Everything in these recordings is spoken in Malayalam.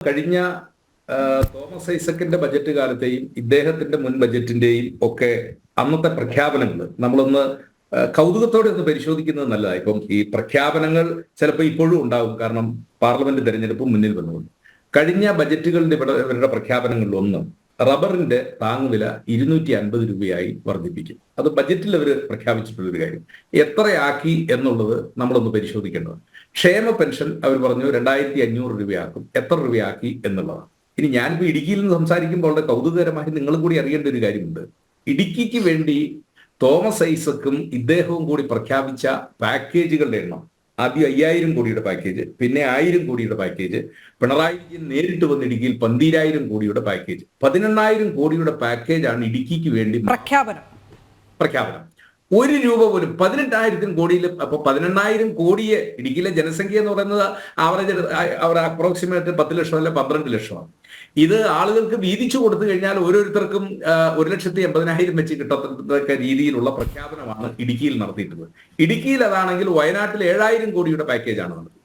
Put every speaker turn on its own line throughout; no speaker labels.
കഴിഞ്ഞ തോമസ് ഐസക്കിന്റെ ബജറ്റ് കാലത്തെയും ഇദ്ദേഹത്തിന്റെ മുൻ ബജറ്റിന്റെയും ഒക്കെ അന്നത്തെ പ്രഖ്യാപനങ്ങൾ നമ്മളൊന്ന് കൗതുകത്തോടെ ഒന്ന് പരിശോധിക്കുന്നത് നല്ലതാണ് ഇപ്പം ഈ പ്രഖ്യാപനങ്ങൾ ചിലപ്പോൾ ഇപ്പോഴും ഉണ്ടാകും കാരണം പാർലമെന്റ് തെരഞ്ഞെടുപ്പ് മുന്നിൽ വന്നുകൊണ്ട് കഴിഞ്ഞ ബജറ്റുകളുടെ ഇവരുടെ പ്രഖ്യാപനങ്ങളിൽ ഒന്ന് റബ്ബറിന്റെ താങ്ങുവില ഇരുന്നൂറ്റി അൻപത് രൂപയായി വർദ്ധിപ്പിക്കും. അത് ബജറ്റിൽ അവർ പ്രഖ്യാപിച്ചിട്ടുള്ളൊരു കാര്യം. എത്രയാക്കി എന്നുള്ളത് നമ്മളൊന്ന് പരിശോധിക്കേണ്ടത് ക്ഷേമ പെൻഷൻ അവർ പറഞ്ഞു രണ്ടായിരത്തി അഞ്ഞൂറ് രൂപയാക്കും. എത്ര രൂപയാക്കി എന്നുള്ളതാണ്. ഇനി ഞാനിപ്പോ ഇടുക്കിയിൽ നിന്ന് സംസാരിക്കുമ്പോൾ വളരെ കൗതുകകരമായി നിങ്ങളും കൂടി അറിയേണ്ട ഒരു കാര്യമുണ്ട്. ഇടുക്കിക്ക് വേണ്ടി തോമസ് ഐസക്കും ഇദ്ദേഹവും കൂടി പ്രഖ്യാപിച്ച പാക്കേജുകളുടെ എണ്ണം. ആദ്യം അയ്യായിരം കോടിയുടെ പാക്കേജ് പിന്നെ ആയിരം കോടിയുടെ പാക്കേജ് പിണറായി വിജയൻ നേരിട്ട് വന്ന് ഇടുക്കിയിൽ പന്തീരായിരം കോടിയുടെ പാക്കേജ്. പതിനെണ്ണായിരം കോടിയുടെ പാക്കേജാണ് ഇടുക്കിക്ക് വേണ്ടി
പ്രഖ്യാപനം.
പ്രഖ്യാപനം. ഒരു രൂപ പോലും പതിനെട്ടായിരത്തിന് കോടിയിൽ അപ്പൊ പതിനെണ്ണായിരം കോടിയെ ഇടുക്കിയിലെ ജനസംഖ്യ എന്ന് പറയുന്നത് ആവറേജ് അവർ അപ്രോക്സിമേറ്റ് പത്ത് ലക്ഷം അല്ലെ പന്ത്രണ്ട് ലക്ഷമാണ്. ഇത് ആളുകൾക്ക് വീതിച്ചു കൊടുത്തു കഴിഞ്ഞാൽ ഓരോരുത്തർക്കും ഒരു ലക്ഷത്തി എൺപതിനായിരം വെച്ച് കിട്ടത്തക്ക രീതിയിലുള്ള പ്രഖ്യാപനമാണ് ഇടുക്കിയിൽ നടത്തിയിട്ടുള്ളത്. ഇടുക്കിയിൽ അതാണെങ്കിൽ വയനാട്ടിൽ ഏഴായിരം കോടിയുടെ പാക്കേജാണ് നടത്തിയത്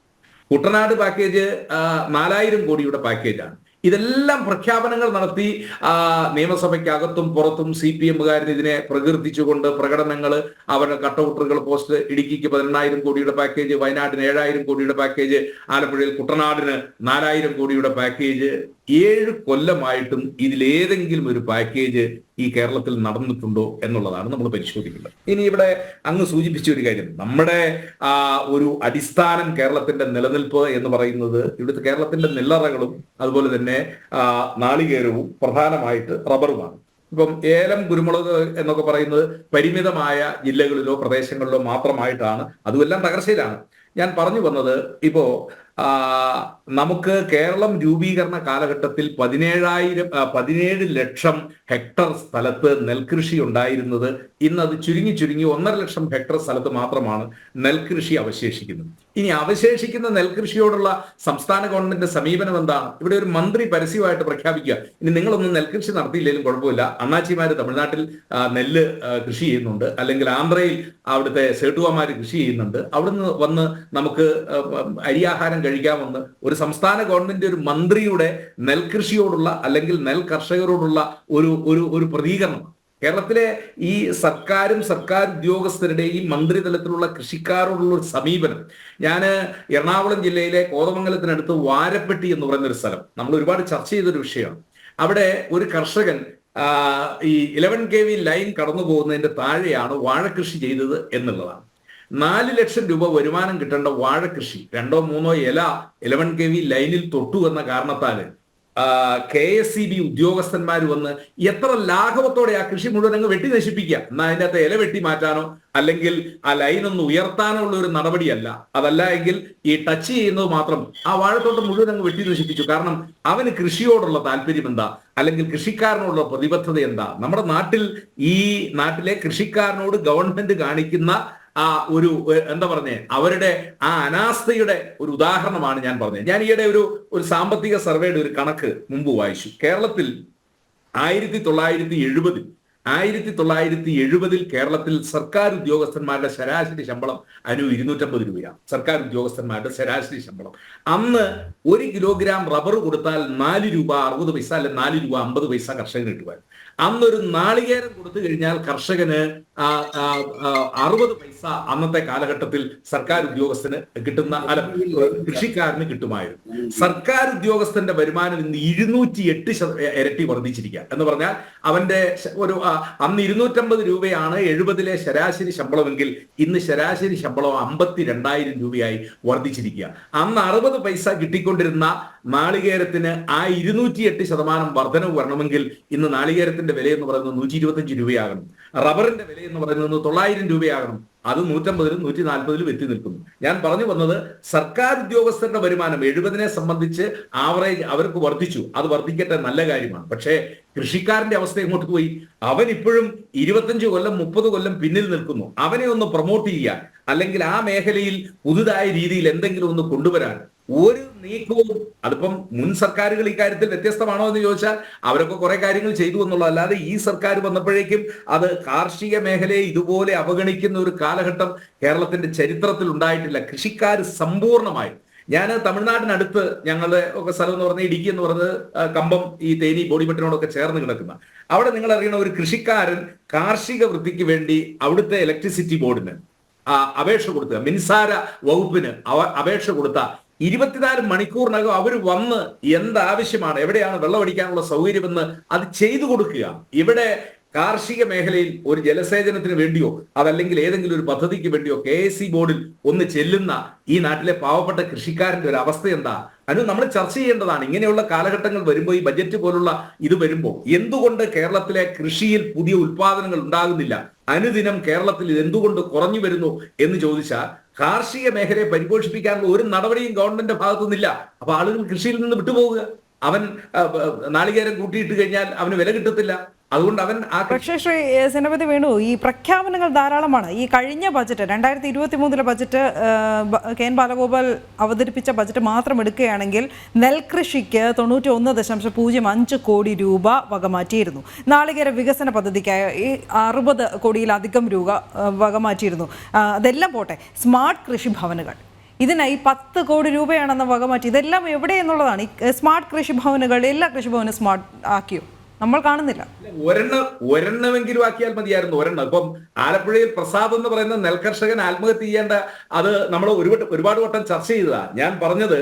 കുട്ടനാട് പാക്കേജ് നാലായിരം കോടിയുടെ പാക്കേജാണ് ഇതെല്ലാം പ്രഖ്യാപനങ്ങൾ നടത്തി നിയമസഭയ്ക്കകത്തും പുറത്തും സി പി എമ്മുകാരൻ ഇതിനെ പ്രകീർത്തിച്ചുകൊണ്ട് പ്രകടനങ്ങൾ അവരുടെ കട്ടൗട്ടറുകൾ പോസ്റ്റ് ഇടുക്കിക്ക് പതിനെണ്ണായിരം കോടിയുടെ പാക്കേജ് വയനാടിന് ഏഴായിരം കോടിയുടെ പാക്കേജ് ആലപ്പുഴയിൽ കുട്ടനാടിന് നാലായിരം കോടിയുടെ പാക്കേജ് ഏഴ് കൊല്ലമായിട്ടും ഇതിലേതെങ്കിലും ഒരു പാക്കേജ് ഈ കേരളത്തിൽ നടന്നിട്ടുണ്ടോ എന്നുള്ളതാണ് നമ്മൾ പരിശോധിക്കുന്നത് ഇനി ഇവിടെ അങ്ങ് സൂചിപ്പിച്ച ഒരു കാര്യം. നമ്മുടെ ഒരു അടിസ്ഥാനം കേരളത്തിന്റെ നിലനിൽപ്പ് എന്ന് പറയുന്നത് ഇവിടുത്തെ കേരളത്തിന്റെ നെല്ലറകളും അതുപോലെ തന്നെ നാളികേരവും പ്രധാനമായിട്ട് റബ്ബറുമാണ്. ഇപ്പം ഏലം കുരുമുളക് എന്നൊക്കെ പറയുന്നത് പരിമിതമായ ജില്ലകളിലോ പ്രദേശങ്ങളിലോ മാത്രമായിട്ടാണ്. അതുമെല്ലാം തകർച്ചയിലാണ്. ഞാൻ പറഞ്ഞു വന്നത് ഇപ്പോ നമുക്ക് കേരളം രൂപീകരണ കാലഘട്ടത്തിൽ പതിനേഴായിരം പതിനേഴ് ലക്ഷം ഹെക്ടർ സ്ഥലത്ത് നെൽകൃഷി ഉണ്ടായിരുന്നത് ഇന്നത് ചുരുങ്ങി ചുരുങ്ങി ഒന്നര ലക്ഷം ഹെക്ടർ സ്ഥലത്ത് മാത്രമാണ് നെൽകൃഷി അവശേഷിക്കുന്നത്. ഇനി അവശേഷിക്കുന്ന നെൽകൃഷിയോടുള്ള സംസ്ഥാന ഗവൺമെന്റിന്റെ സമീപനം എന്താണ്? ഇവിടെ ഒരു മന്ത്രി പരസ്യമായിട്ട് പ്രഖ്യാപിക്കുക. ഇനി നിങ്ങളൊന്നും നെൽകൃഷി നടത്തിയില്ലെങ്കിലും കുഴപ്പമില്ല. അണ്ണാച്ചിമാര് തമിഴ്നാട്ടിൽ നെല്ല് കൃഷി ചെയ്യുന്നുണ്ട്. അല്ലെങ്കിൽ ആന്ധ്രയിൽ അവിടുത്തെ സേട്ടുവാമാര് കൃഷി ചെയ്യുന്നുണ്ട്. അവിടുന്ന് വന്ന് നമുക്ക് അരിയാഹാരം കഴിക്കാമെന്ന് ഒരു സംസ്ഥാന ഗവൺമെന്റ് ഒരു മന്ത്രിയുടെ നെൽകൃഷിയോടുള്ള അല്ലെങ്കിൽ നെൽ കർഷകരോടുള്ള ഒരു ഒരു ഒരു പ്രതികരണം. കേരളത്തിലെ ഈ സർക്കാരും സർക്കാർ ഉദ്യോഗസ്ഥരുടെയും മന്ത്രിതലത്തിലുള്ള കൃഷിക്കാരോടുള്ള ഒരു സമീപനം. ഞാൻ എറണാകുളം ജില്ലയിലെ കോതമംഗലത്തിനടുത്ത് വാരപ്പെട്ടി എന്ന് പറയുന്ന ഒരു സ്ഥലം. നമ്മൾ ഒരുപാട് ചർച്ച ചെയ്തൊരു വിഷയമാണ്. അവിടെ ഒരു കർഷകൻ ഈ ഇലവൻ കെ വി ലൈൻ കടന്നു പോകുന്നതിന്റെ താഴെയാണ് വാഴകൃഷി ചെയ്തത് എന്നുള്ളതാണ്. നാല് ലക്ഷം രൂപ വരുമാനം കിട്ടേണ്ട വാഴകൃഷി രണ്ടോ മൂന്നോ ഇല ഇലവൻ കെ വി ലൈനിൽ തൊട്ടു എന്ന കാരണത്താൽ കെ എസ് സി ബി ഉദ്യോഗസ്ഥന്മാർ വന്ന് എത്ര ലാഘവത്തോടെ ആ കൃഷി മുഴുവൻ അങ്ങ് വെട്ടി നശിപ്പിക്കുക എന്നാൽ അതിന്റെ അകത്ത് ഇല വെട്ടി മാറ്റാനോ? അല്ലെങ്കിൽ ആ ലൈൻ ഒന്ന് ഉയർത്താനോ ഉള്ള ഒരു നടപടിയല്ല. അതല്ല എങ്കിൽ ഈ ടച്ച് ചെയ്യുന്നത് മാത്രം ആ വാഴത്തോട്ടം മുഴുവൻ അങ്ങ് വെട്ടി നശിപ്പിച്ചു കാരണം അവന് കൃഷിയോടുള്ള താല്പര്യം എന്താ? അല്ലെങ്കിൽ കൃഷിക്കാരനോടുള്ള പ്രതിബദ്ധത എന്താ? നമ്മുടെ നാട്ടിൽ ഈ നാട്ടിലെ കൃഷിക്കാരനോട് ഗവൺമെന്റ് കാണിക്കുന്ന ആ ഒരു എന്താ പറഞ്ഞേ അവരുടെ ആ അനാസ്ഥയുടെ ഒരു ഉദാഹരണമാണ് ഞാൻ പറഞ്ഞത് ഞാൻ ഈയിടെ ഒരു ഒരു സാമ്പത്തിക സർവേയുടെ ഒരു കണക്ക് മുമ്പ് വായിച്ചു. കേരളത്തിൽ ആയിരത്തി തൊള്ളായിരത്തി എഴുപതിൽ ആയിരത്തി തൊള്ളായിരത്തി എഴുപതിൽ കേരളത്തിൽ സർക്കാർ ഉദ്യോഗസ്ഥന്മാരുടെ ശരാശരി ശമ്പളം അനു ഇരുന്നൂറ്റമ്പത് രൂപയാണ്. സർക്കാർ ഉദ്യോഗസ്ഥന്മാരുടെ ശരാശരി ശമ്പളം. അന്ന് ഒരു കിലോഗ്രാം റബ്ബർ കൊടുത്താൽ നാല് രൂപ അറുപത് പൈസ അല്ലെ നാല് രൂപ അമ്പത് പൈസ കർഷകന് കിട്ടുമായിരുന്നു. അന്നൊരു നാളികേരം കൊടുത്തു കഴിഞ്ഞാൽ കർഷകന് അറുപത് പൈസ അന്നത്തെ കാലഘട്ടത്തിൽ സർക്കാർ ഉദ്യോഗസ്ഥന് കിട്ടുന്ന അല്ല കൃഷിക്കാരന് കിട്ടുമായിരുന്നു. സർക്കാർ ഉദ്യോഗസ്ഥന്റെ വരുമാനം ഇന്ന് ഇരുന്നൂറ്റി എട്ട് ഇരട്ടി വർദ്ധിച്ചിരിക്കുക എന്ന് പറഞ്ഞാൽ അവന്റെ ഒരു അന്ന് ഇരുന്നൂറ്റമ്പത് രൂപയാണ് എഴുപതിലെ ശരാശരി ശമ്പളമെങ്കിൽ ഇന്ന് ശരാശരി ശമ്പളം അമ്പത്തി രണ്ടായിരം രൂപയായി വർദ്ധിച്ചിരിക്കുക. അന്ന് അറുപത് പൈസ കിട്ടിക്കൊണ്ടിരുന്ന നാളികേരത്തിന് ആ ഇരുന്നൂറ്റി എട്ട് ശതമാനം വർധനവ് വരണമെങ്കിൽ ഇന്ന് നാളികേരത്തിന്റെ വില എന്ന് പറയുന്നത് നൂറ്റി ഇരുപത്തഞ്ച് രൂപയാകണം. റബ്ബറിന്റെ വില എന്ന് പറയുന്നത് തൊള്ളായിരം രൂപയാകണം. അത് നൂറ്റമ്പതിലും നൂറ്റി നാൽപ്പതിലും എത്തി നിൽക്കുന്നു. ഞാൻ പറഞ്ഞു വന്നത് സർക്കാർ ഉദ്യോഗസ്ഥരുടെ വരുമാനം എഴുപതിനെ സംബന്ധിച്ച് ആവറേജ് അവർക്ക് വർദ്ധിച്ചു. അത് വർദ്ധിക്കട്ടെ നല്ല കാര്യമാണ്. പക്ഷേ കൃഷിക്കാരന്റെ അവസ്ഥ ഇങ്ങോട്ട് പോയി? അവൻ ഇപ്പോഴും ഇരുപത്തഞ്ച് കൊല്ലം മുപ്പത് കൊല്ലം പിന്നിൽ നിൽക്കുന്നു. അവനെ ഒന്ന് പ്രൊമോട്ട് ചെയ്യാൻ അല്ലെങ്കിൽ ആ മേഖലയിൽ പുതുതായ രീതിയിൽ എന്തെങ്കിലും ഒന്ന് കൊണ്ടുവരാൻ ഒരു നീക്കവും അതിപ്പം മുൻ സർക്കാരുകൾ ഇക്കാര്യത്തിൽ വ്യത്യസ്തമാണോ എന്ന് ചോദിച്ചാൽ അവരൊക്കെ കുറെ കാര്യങ്ങൾ ചെയ്തു എന്നുള്ളത് അല്ലാതെ ഈ സർക്കാർ വന്നപ്പോഴേക്കും അത് കാർഷിക മേഖലയെ ഇതുപോലെ അവഗണിക്കുന്ന ഒരു കാലഘട്ടം കേരളത്തിന്റെ ചരിത്രത്തിൽ ഉണ്ടായിട്ടില്ല. കൃഷിക്കാർ സമ്പൂർണമായി ഞാൻ തമിഴ്നാടിനടുത്ത് ഞങ്ങളുടെ ഒക്കെ സ്ഥലം എന്ന് പറഞ്ഞാൽ ഇടുക്കി എന്ന് പറഞ്ഞത് കമ്പം ഈ തേനി ബോഡിമെട്ടിനോടൊക്കെ ചേർന്ന് കിടക്കുന്ന. അവിടെ നിങ്ങൾ അറിയണ ഒരു കൃഷിക്കാരൻ കാർഷിക വൃത്തിക്ക് വേണ്ടി അവിടുത്തെ ഇലക്ട്രിസിറ്റി ബോർഡിന് അപേക്ഷ കൊടുത്ത മിൻസാര വകുപ്പിന് അപേക്ഷ കൊടുത്ത ഇരുപത്തിനാല് മണിക്കൂറിനകം അവർ വന്ന് എന്താവശ്യമാണ് എവിടെയാണ് വെള്ളം അടിക്കാനുള്ള സൗകര്യമെന്ന് അത് ചെയ്തു കൊടുക്കുക. ഇവിടെ കാർഷിക മേഖലയിൽ ഒരു ജലസേചനത്തിന് വേണ്ടിയോ അതല്ലെങ്കിൽ ഏതെങ്കിലും ഒരു പദ്ധതിക്ക് വേണ്ടിയോ കെ എസ് സി ബോർഡിൽ ഒന്ന് ചെല്ലുന്ന ഈ നാട്ടിലെ പാവപ്പെട്ട കൃഷിക്കാരന്റെ ഒരു അവസ്ഥ എന്താ? അത് നമ്മൾ ചർച്ച ചെയ്യേണ്ടതാണ്. ഇങ്ങനെയുള്ള കാലഘട്ടങ്ങൾ വരുമ്പോൾ ഈ ബജറ്റ് പോലുള്ള ഇത് വരുമ്പോൾ എന്തുകൊണ്ട് കേരളത്തിലെ കൃഷിയിൽ പുതിയ ഉൽപാദനങ്ങൾ ഉണ്ടാകുന്നില്ല? അനുദിനം കേരളത്തിൽ എന്തുകൊണ്ട് കുറഞ്ഞു വരുന്നു എന്ന് ചോദിച്ചാൽ കാർഷിക മേഖലയെ പരിപോഷിപ്പിക്കാനുള്ള ഒരു നടപടിയും ഗവൺമെന്റിന്റെ ഭാഗത്തുനിന്നില്ല. അപ്പൊ ആളുകൾ കൃഷിയിൽ നിന്ന് വിട്ടുപോകുക അവൻ നാളികേരം കൂട്ടിയിട്ട് കഴിഞ്ഞാൽ അവന് വില കിട്ടത്തില്ല. അതുകൊണ്ട് അവൻ
പക്ഷേ ശ്രീ സേനപതി വേണു ഈ പ്രഖ്യാപനങ്ങൾ ധാരാളമാണ്. ഈ കഴിഞ്ഞ ബജറ്റ് രണ്ടായിരത്തി ഇരുപത്തി മൂന്നിലെ ബജറ്റ് കെ എൻ ബാലഗോപാൽ അവതരിപ്പിച്ച ബജറ്റ് മാത്രം എടുക്കുകയാണെങ്കിൽ നെൽകൃഷിക്ക് തൊണ്ണൂറ്റി ഒന്ന് ദശാംശം പൂജ്യം അഞ്ച് കോടി രൂപ വകമാറ്റിയിരുന്നു നാളികേര വികസന പദ്ധതിക്കായി ഈ അറുപത് കോടിയിലധികം രൂപ വക വകമാറ്റിയിരുന്നു അതെല്ലാം പോട്ടെ സ്മാർട്ട് കൃഷി ഭവനുകൾ. ഇതിനായി പത്ത് കോടി രൂപയാണെന്ന് വകമാറ്റി ഇതെല്ലാം എവിടെ എന്നുള്ളതാണ്. സ്മാർട്ട് കൃഷിഭവനുകൾ എല്ലാ കൃഷിഭവനും സ്മാർട്ട് ആക്കിയോ? നമ്മൾ കാണുന്നില്ല.
ഒരെണ്ണം ഒരെണ്ണമെങ്കിലും ആക്കിയാൽ മതിയായിരുന്നു ഒരെണ്ണം. ഇപ്പം ആലപ്പുഴയിൽ പ്രസാദ് എന്ന് പറയുന്ന നെൽകർഷകൻ ആത്മഹത്യ ചെയ്യേണ്ട അത് നമ്മൾ ഒരു ഒരുപാട് വട്ടം ചർച്ച ചെയ്തതാ. ഞാൻ പറഞ്ഞത്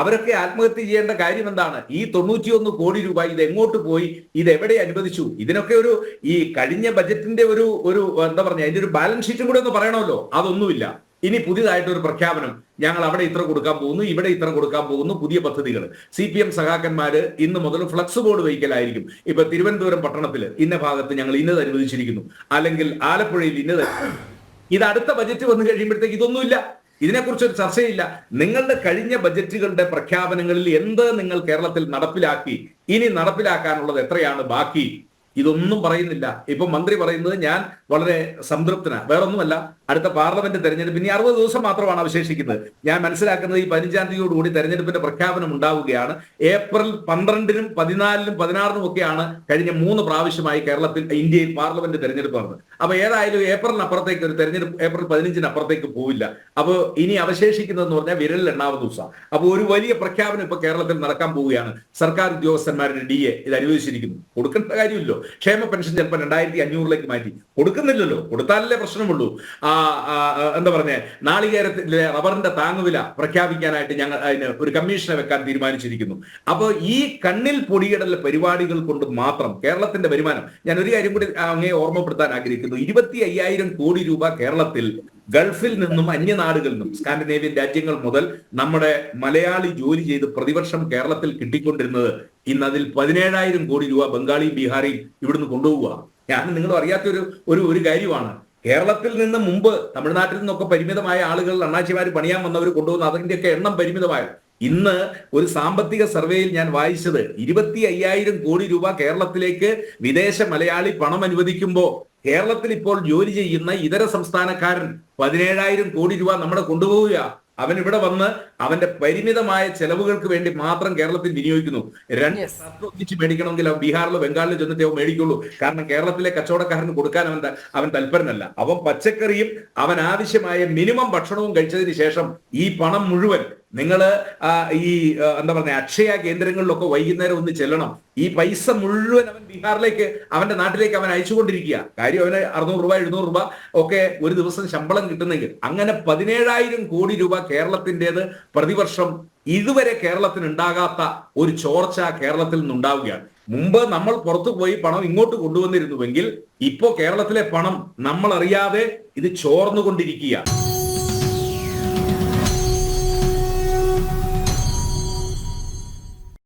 അവരൊക്കെ ആത്മഹത്യ ചെയ്യേണ്ട കാര്യം എന്താണ്? ഈ തൊണ്ണൂറ്റിയൊന്ന് കോടി രൂപ ഇത് എങ്ങോട്ട് പോയി? ഇത് എവിടെ അനുവദിച്ചു? ഇതിനൊക്കെ ഒരു ഈ കഴിഞ്ഞ ബജറ്റിന്റെ ഒരു ഒരു എന്താ പറഞ്ഞ അതിന്റെ ഒരു ബാലൻസ് ഷീറ്റും കൂടെ ഒന്ന് പറയണമല്ലോ. അതൊന്നുമില്ല. ഇനി പുതിയതായിട്ടൊരു പ്രഖ്യാപനം ഞങ്ങൾ അവിടെ ഇത്ര കൊടുക്കാൻ പോകുന്നു ഇവിടെ ഇത്ര കൊടുക്കാൻ പോകുന്നു പുതിയ പദ്ധതികൾ. സി പി എം സഖാക്കന്മാര് ഇന്ന് മുതൽ ഫ്ലക്സ് ബോർഡ് വയ്ക്കലായിരിക്കും ഇപ്പൊ തിരുവനന്തപുരം പട്ടണത്തിൽ ഇന്ന ഭാഗത്ത് ഞങ്ങൾ ഇന്നത് അനുവദിച്ചിരിക്കുന്നു. അല്ലെങ്കിൽ ആലപ്പുഴയിൽ ഇന്നത് ഇത് അടുത്ത ബജറ്റ് വന്നു കഴിയുമ്പോഴത്തേക്ക് ഇതൊന്നുമില്ല. ഇതിനെക്കുറിച്ച് ഒരു ചർച്ചയില്ല. നിങ്ങളുടെ കഴിഞ്ഞ ബജറ്റുകളുടെ പ്രഖ്യാപനങ്ങളിൽ എന്ത് നിങ്ങൾ കേരളത്തിൽ നടപ്പിലാക്കി ഇനി നടപ്പിലാക്കാനുള്ളത് എത്രയാണ് ബാക്കി? ഇതൊന്നും പറയുന്നില്ല. ഇപ്പൊ മന്ത്രി പറയുന്നത് ഞാൻ വളരെ സംതൃപ്തനാണ് വേറൊന്നുമല്ല അടുത്ത പാർലമെന്റ് തെരഞ്ഞെടുപ്പ് ഇനി അറുപത് ദിവസം മാത്രമാണ് അവശേഷിക്കുന്നത്. ഞാൻ മനസ്സിലാക്കുന്നത് ഈ പതിനഞ്ചാം തീയതിയോടുകൂടി തെരഞ്ഞെടുപ്പിന്റെ പ്രഖ്യാപനം ഉണ്ടാവുകയാണ്. ഏപ്രിൽ പന്ത്രണ്ടിനും പതിനാലിനും പതിനാറിനും ഒക്കെയാണ് കഴിഞ്ഞ മൂന്ന് പ്രാവശ്യമായി കേരളത്തിൽ ഇന്ത്യയിൽ പാർലമെന്റ് തെരഞ്ഞെടുപ്പ് നടന്നത്. അപ്പൊ ഏതായാലും ഏപ്രിലിനപ്പുറത്തേക്ക് ഒരു തെരഞ്ഞെടുപ്പ് ഏപ്രിൽ പതിനഞ്ചിന് അപ്പുറത്തേക്ക് പോവില്ല. അപ്പോൾ ഇനി അവശേഷിക്കുന്നതെന്ന് പറഞ്ഞാൽ വിരലിൽ എണ്ണാവുന്ന ദിവസം അപ്പോൾ ഒരു വലിയ പ്രഖ്യാപനം ഇപ്പൊ കേരളത്തിൽ നടക്കാൻ പോവുകയാണ്. സർക്കാർ ഉദ്യോഗസ്ഥന്മാരുടെ ഡി എ ഇത് അനുവദിച്ചിരിക്കുന്നു. കൊടുക്കേണ്ട കാര്യമില്ലോ ക്ഷേമ പെൻഷൻ ചിലപ്പോൾ രണ്ടായിരത്തി അഞ്ഞൂറിലേക്ക് മാറ്റി. കൊടുക്കുന്നില്ലല്ലോ. കൊടുത്താലല്ലേ പ്രശ്നമുള്ളൂ. ആ, എന്താ പറഞ്ഞേ? നാളികേരത്തിലെ റബ്ബറിന്റെ താങ്ങുവില പ്രഖ്യാപിക്കാനായിട്ട് ഞങ്ങൾ അതിന് ഒരു കമ്മീഷനെ വെക്കാൻ തീരുമാനിച്ചിരിക്കുന്നു. അപ്പോൾ ഈ കണ്ണിൽ പൊടിയിടൽ പരിപാടികൾ കൊണ്ട് മാത്രം കേരളത്തിന്റെ വരുമാനം ഞാൻ ഒരു കാര്യം കൂടി അങ്ങേ ഓർമ്മപ്പെടുത്താൻ ആഗ്രഹിക്കുന്നു. ഇരുപത്തി അയ്യായിരം കോടി രൂപ കേരളത്തിൽ ഗൾഫിൽ നിന്നും അന്യനാടുകളിൽ നിന്നും സ്കാൻഡിനേവ്യൻ രാജ്യങ്ങൾ മുതൽ നമ്മുടെ മലയാളി ജോലി ചെയ്ത് പ്രതിവർഷം കേരളത്തിൽ കിട്ടിക്കൊണ്ടിരുന്നത് ഇന്ന് അതിൽ പതിനേഴായിരം കോടി രൂപ ബംഗാളി ബീഹാറിയും ഇവിടുന്ന് കൊണ്ടുപോവുക. ഞാൻ നിങ്ങൾ അറിയാത്ത ഒരു ഒരു ഒരു കാര്യമാണ്. കേരളത്തിൽ നിന്ന് മുമ്പ് തമിഴ്നാട്ടിൽ നിന്നൊക്കെ പരിമിതമായ ആളുകൾ അണ്ണാച്ചിമാർ പണിയാൻ വന്നവർ കൊണ്ടുവന്ന അതിന്റെയൊക്കെ എണ്ണം പരിമിതമായ ഇന്ന് ഒരു സാമ്പത്തിക സർവേയിൽ ഞാൻ വായിച്ചത് ഇരുപത്തി അയ്യായിരം കോടി രൂപ കേരളത്തിലേക്ക് വിദേശ മലയാളി പണം അനുവദിക്കുമ്പോൾ കേരളത്തിൽ ഇപ്പോൾ ജോലി ചെയ്യുന്ന ഇതര സംസ്ഥാനക്കാരൻ പതിനേഴായിരം കോടി രൂപ നമ്മുടെ കൊണ്ടുപോവുക അവൻ ഇവിടെ വന്ന് അവന്റെ പരിമിതമായ ചെലവുകൾക്ക് വേണ്ടി മാത്രം കേരളത്തിൽ വിനിയോഗിക്കുന്നു. രണ്ട് ഒന്നിച്ച് മേടിക്കണമെങ്കിൽ അവൻ ബീഹാറിലോ ബംഗാളിലോ ചെന്നിട്ട് അവൻ മേടിക്കുള്ളൂ. കാരണം കേരളത്തിലെ കച്ചവടക്കാരന് കൊടുക്കാൻ അവൻ അവൻ തൽപരനല്ല. അവൻ പച്ചക്കറിയും അവൻ ആവശ്യമായ മിനിമം ഭക്ഷണവും കഴിച്ചതിന് ശേഷം ഈ പണം മുഴുവൻ നിങ്ങൾ ഈ എന്താ പറയുക അക്ഷയ കേന്ദ്രങ്ങളിലൊക്കെ വൈകുന്നേരം ഒന്ന് ചെല്ലണം. ഈ പൈസ മുഴുവൻ അവൻ ബീഹാറിലേക്ക് അവന്റെ നാട്ടിലേക്ക് അവൻ അയച്ചുകൊണ്ടിരിക്കുക. കാര്യം അവന് അറുന്നൂറ് രൂപ എഴുന്നൂറ് രൂപ ഒക്കെ ഒരു ദിവസം ശമ്പളം കിട്ടുന്നെങ്കിൽ അങ്ങനെ പതിനേഴായിരം കോടി രൂപ കേരളത്തിന്റെത് പ്രതിവർഷം ഇതുവരെ കേരളത്തിന് ഉണ്ടാകാത്ത ഒരു ചോർച്ച കേരളത്തിൽ നിന്നുണ്ടാവുകയാണ്. മുമ്പ് നമ്മൾ പുറത്തു പോയി പണം ഇങ്ങോട്ട് കൊണ്ടുവന്നിരുന്നുവെങ്കിൽ ഇപ്പോ കേരളത്തിലെ പണം നമ്മൾ അറിയാതെ ഇത് ചോർന്നുകൊണ്ടിരിക്കുകയാണ്.